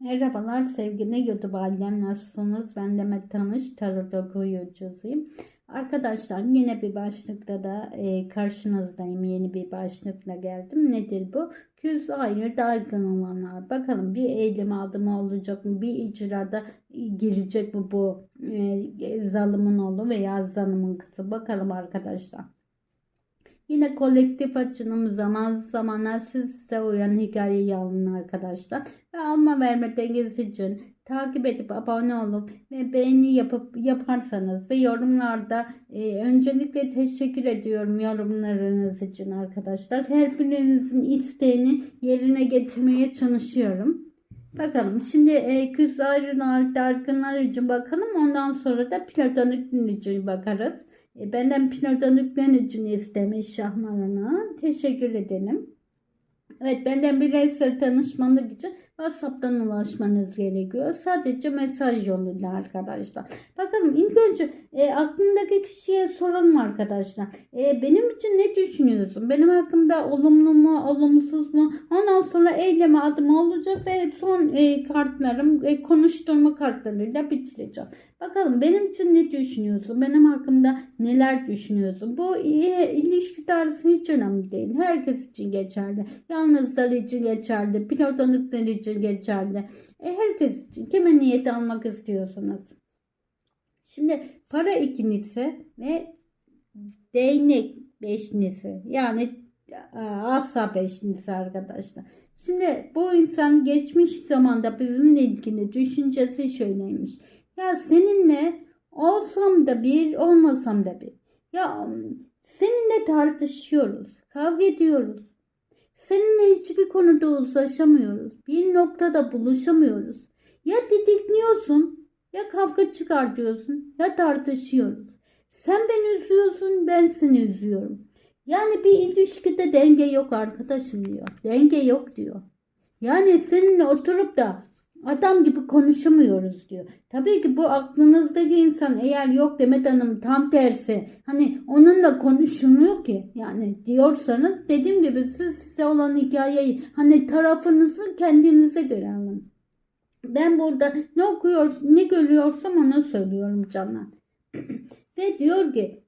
Merhabalar sevgili YouTube ailem nasılsınız? Ben Demet Tanış Tarot okuyucusuyum. Arkadaşlar yine bir başlıkla da e, karşınızdayım. Yeni bir başlıkla geldim. Nedir bu? Küs ayrı dargın olanlar. Bakalım bir eylem adımı olacak mı? Bir icrada girecek mi bu e, zalımın oğlu veya zanımın kızı? Bakalım arkadaşlar. Yine kolektif açılım zaman zaman size uyan hikayeyi alın arkadaşlar. Ve alma verme dengesi için takip edip abone olup ve beğeni yapıp yaparsanız ve yorumlarda e, öncelikle teşekkür ediyorum yorumlarınız için arkadaşlar. Her birinizin isteğini yerine getirmeye çalışıyorum. Bakalım şimdi e, küs ayrılar, dargınlar için bakalım ondan sonra da platonik için bakarız. E, benden platonikler için istemiş Şahmaran'a. Teşekkür edelim. Evet benden bireysel tanışmanlık için WhatsApp'tan ulaşmanız gerekiyor. Sadece mesaj yoluyla arkadaşlar. Bakalım ilk önce e, aklımdaki kişiye soralım arkadaşlar. E, benim için ne düşünüyorsun? Benim hakkımda olumlu mu, olumsuz mu? Ondan sonra eyleme adımı olacak ve son e, kartlarım e, konuşturma kartlarıyla bitireceğim. Bakalım benim için ne düşünüyorsun? Benim hakkımda neler düşünüyorsun? Bu ilişki tarzı hiç önemli değil. Herkes için geçerli. Yalnızlar için geçerli. Platonikler için geçerli. E, herkes için. Kime niyet almak istiyorsunuz? Şimdi para ikincisi ve değnek beşlisi. Yani e, asa beşlisi arkadaşlar. Şimdi bu insan geçmiş zamanda bizimle ilgili düşüncesi şöyleymiş. Ya seninle olsam da bir, olmasam da bir. Ya seninle tartışıyoruz, kavga ediyoruz. Seninle hiçbir konuda uzlaşamıyoruz. Bir noktada buluşamıyoruz. Ya didikliyorsun, ya kavga çıkartıyorsun, ya tartışıyoruz. Sen beni üzüyorsun, ben seni üzüyorum. Yani bir ilişkide denge yok arkadaşım diyor. Denge yok diyor. Yani seninle oturup da adam gibi konuşamıyoruz diyor. Tabii ki bu aklınızdaki insan eğer yok Demet Hanım tam tersi hani onunla konuşulmuyor ki yani diyorsanız dediğim gibi siz size olan hikayeyi hani tarafınızı kendinize göre alın. Ben burada ne okuyor ne görüyorsam onu söylüyorum canlar. ve diyor ki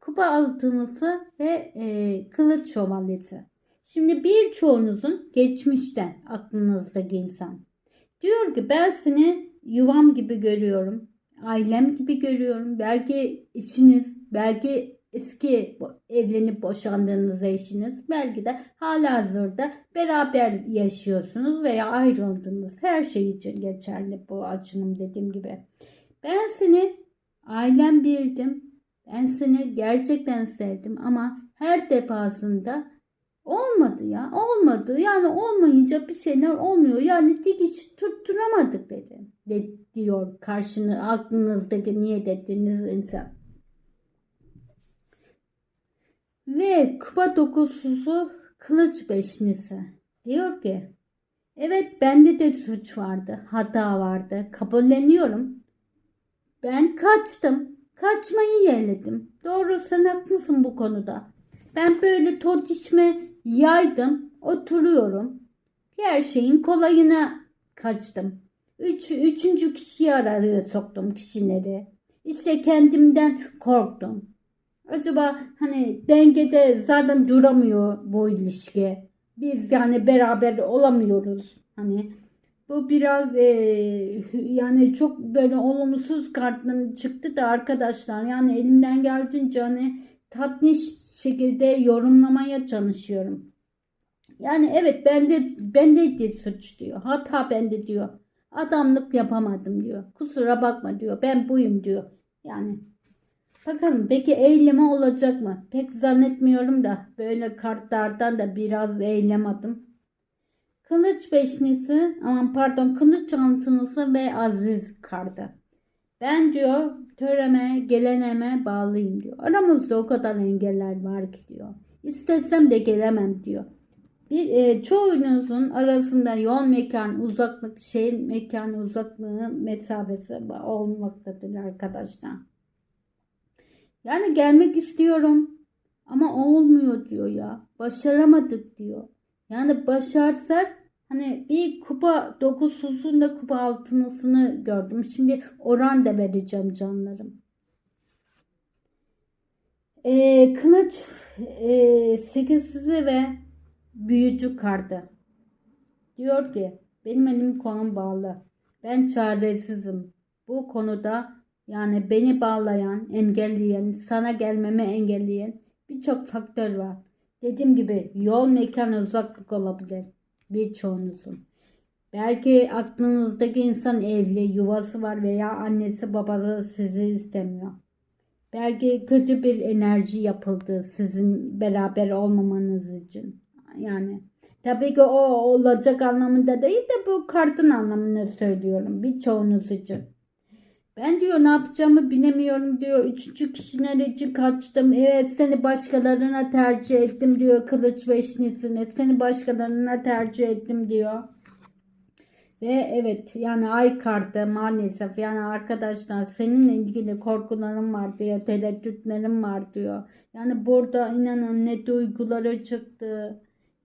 kupa altınısı ve e, kılıç şövalyesi. Şimdi birçoğunuzun geçmişten aklınızdaki insan Diyor ki ben seni yuvam gibi görüyorum. Ailem gibi görüyorum. Belki eşiniz, belki eski evlenip boşandığınız eşiniz, belki de hala hazırda beraber yaşıyorsunuz veya ayrıldınız. Her şey için geçerli bu açınım dediğim gibi. Ben seni ailem bildim. Ben seni gerçekten sevdim ama her defasında Olmadı ya olmadı yani olmayınca bir şeyler olmuyor yani dikiş tutturamadık dedi. De, diyor karşını aklınızdaki niyet ettiğiniz insan. Ve kupa dokusuzu kılıç beşnisi diyor ki evet bende de suç vardı hata vardı kabulleniyorum. Ben kaçtım kaçmayı yeğledim. Doğru sen haklısın bu konuda. Ben böyle toz içme yaydım, oturuyorum. Her şeyin kolayına kaçtım. Üç, üçüncü kişiyi araya soktum kişileri. İşte kendimden korktum. Acaba hani dengede zaten duramıyor bu ilişki. Biz yani beraber olamıyoruz. Hani bu biraz e, yani çok böyle olumsuz kartların çıktı da arkadaşlar yani elimden geldiğince hani tatlı şekilde yorumlamaya çalışıyorum. Yani evet bende bende suç diyor. Hata bende diyor. Adamlık yapamadım diyor. Kusura bakma diyor. Ben buyum diyor. Yani bakalım peki eyleme olacak mı? Pek zannetmiyorum da böyle kartlardan da biraz eylem adım. Kılıç beşlisi, aman pardon kılıç altınısı ve aziz kartı. Ben diyor töreme, geleneme bağlıyım diyor. Aramızda o kadar engeller var ki diyor. İstesem de gelemem diyor. Bir, e, çoğunuzun arasında yol mekan uzaklık, şehir mekan uzaklığı mesafesi olmaktadır arkadaşlar. Yani gelmek istiyorum ama olmuyor diyor ya. Başaramadık diyor. Yani başarsak Hani bir kupa dokuzsuzunda kupa altınısını gördüm. Şimdi oran da vereceğim canlarım. Ee, kılıç e, sekizsizi ve büyücü kartı. Diyor ki benim elim konum bağlı. Ben çaresizim. Bu konuda yani beni bağlayan, engelleyen, sana gelmeme engelleyen birçok faktör var. Dediğim gibi yol, mekan, uzaklık olabilir birçoğunuzun. Belki aklınızdaki insan evli, yuvası var veya annesi babası sizi istemiyor. Belki kötü bir enerji yapıldı sizin beraber olmamanız için. Yani tabii ki o olacak anlamında değil de bu kartın anlamını söylüyorum birçoğunuz için. Ben diyor ne yapacağımı bilemiyorum diyor. Üçüncü kişiler için kaçtım. Evet seni başkalarına tercih ettim diyor. Kılıç beşlisini. Seni başkalarına tercih ettim diyor. Ve evet yani ay kartı maalesef yani arkadaşlar seninle ilgili korkularım var diyor. Tereddütlerim var diyor. Yani burada inanın ne duyguları çıktı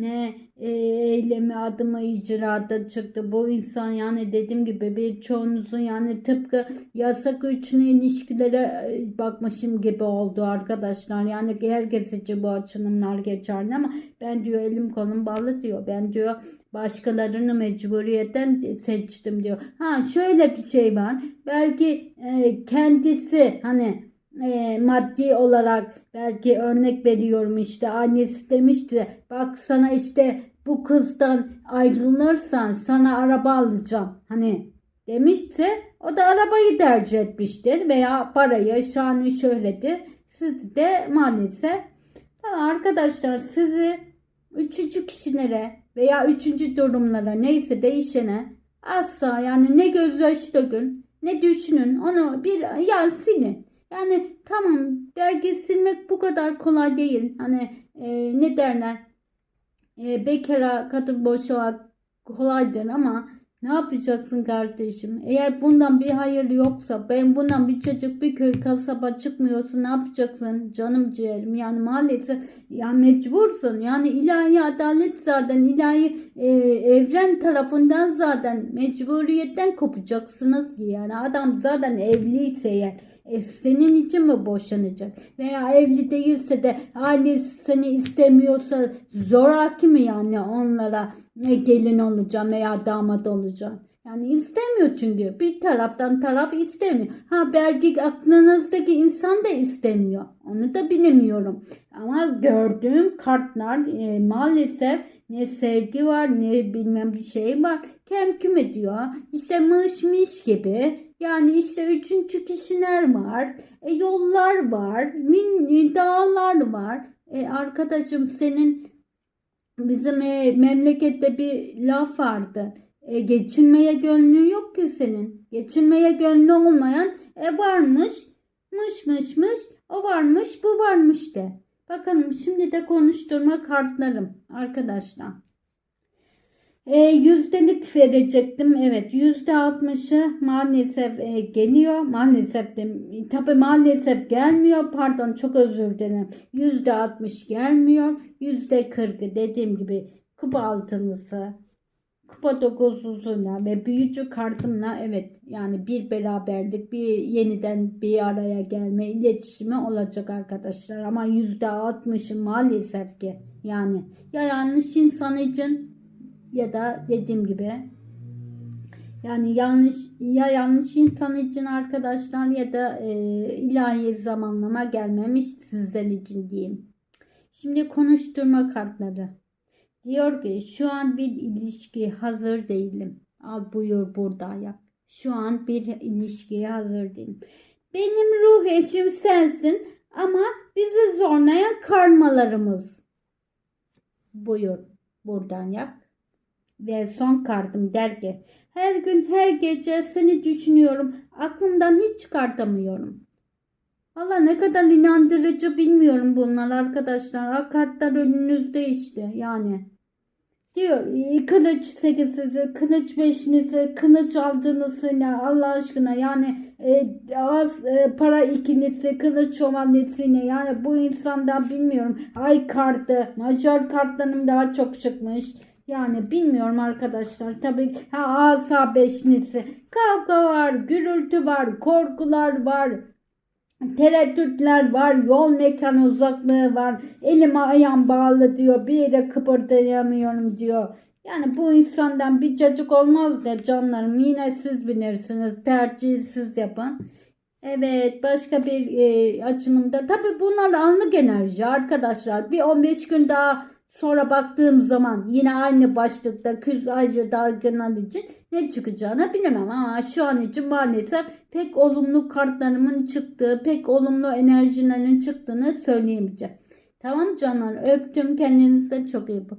ne e, eylemi adımı icraata çıktı. Bu insan yani dediğim gibi birçoğunuzun yani tıpkı yasak üçlü ilişkilere e, bakmışım gibi oldu arkadaşlar. Yani herkes için bu açılımlar geçerli ama ben diyor elim kolum bağlı diyor. Ben diyor başkalarını mecburiyetten seçtim diyor. Ha şöyle bir şey var. Belki e, kendisi hani e, maddi olarak belki örnek veriyorum işte annesi demişti bak sana işte bu kızdan ayrılırsan sana araba alacağım. Hani demişti o da arabayı tercih etmiştir veya parayı şanı şöhreti siz de maalesef arkadaşlar sizi üçüncü kişilere veya üçüncü durumlara neyse değişene asla yani ne gözyaşı dökün ne düşünün onu bir ya silin yani tamam belge silmek bu kadar kolay değil. Hani e, ne derler? E, bekara kadın boşamak kolaydır ama ne yapacaksın kardeşim? Eğer bundan bir hayır yoksa ben bundan bir çocuk bir köy kasaba çıkmıyorsa ne yapacaksın? Canım ciğerim yani maalesef ya mecbursun. Yani ilahi adalet zaten ilahi e, evren tarafından zaten mecburiyetten kopacaksınız yani adam zaten evliyse eğer e, senin için mi boşanacak? Veya evli değilse de ailesi seni istemiyorsa zoraki mi yani onlara e, gelin olacağım veya damat olacağım? Yani istemiyor çünkü. Bir taraftan taraf istemiyor. Ha belki aklınızdaki insan da istemiyor. Onu da bilemiyorum. Ama gördüğüm kartlar e, maalesef ne sevgi var ne bilmem bir şey var. Kem küm ediyor. İşte mış gibi. Yani işte üçüncü kişiler var. E, yollar var. Min, dağlar var. E, arkadaşım senin bizim e, memlekette bir laf vardı. E, geçinmeye gönlü yok ki senin. Geçinmeye gönlü olmayan e, varmış. Mış mış mış. O varmış bu varmış de. Bakalım şimdi de konuşturma kartlarım arkadaşlar. E, yüzdelik verecektim. Evet yüzde altmışı maalesef e, geliyor. Maalesef de tabi maalesef gelmiyor. Pardon çok özür dilerim. Yüzde altmış gelmiyor. Yüzde kırkı dediğim gibi kupa altınısı kupa dokuzlusuyla ve büyücü kartımla evet yani bir beraberlik bir yeniden bir araya gelme iletişimi olacak arkadaşlar ama yüzde altmışı maalesef ki yani ya yanlış insan için ya da dediğim gibi yani yanlış ya yanlış insan için arkadaşlar ya da e, ilahi zamanlama gelmemiş sizler için diyeyim. Şimdi konuşturma kartları. Diyor ki şu an bir ilişki hazır değilim. Al buyur burada yap. Şu an bir ilişkiye hazır değilim. Benim ruh eşim sensin ama bizi zorlayan karmalarımız. Buyur buradan yap. Ve son kartım der ki her gün her gece seni düşünüyorum. Aklımdan hiç çıkartamıyorum. Allah ne kadar inandırıcı bilmiyorum bunlar arkadaşlar. Kartlar önünüzde işte yani. Diyor kılıç sekizinizi, kılıç beşinizi, kılıç aldığınızı Allah aşkına yani e, az e, para ikinizi, kılıç şövalyesine yani bu insandan bilmiyorum. Ay kartı, majör kartlarım daha çok çıkmış. Yani bilmiyorum arkadaşlar. Tabii ha, asa beşlisi. Kavga var, gürültü var, korkular var. Tereddütler var, yol mekan uzaklığı var, elim ayağım bağlı diyor, bir yere kıpırdayamıyorum diyor. Yani bu insandan bir cacık olmaz da canlarım yine siz bilirsiniz tercihi siz yapın. Evet başka bir e, açımında tabi bunlar anlık enerji arkadaşlar bir 15 gün daha sonra baktığım zaman yine aynı başlıkta küz ayrı dalgınlar için ne çıkacağını bilemem ama şu an için maalesef pek olumlu kartlarımın çıktığı pek olumlu enerjilerin çıktığını söyleyemeyeceğim. Tamam canlar öptüm kendinize çok iyi bakın.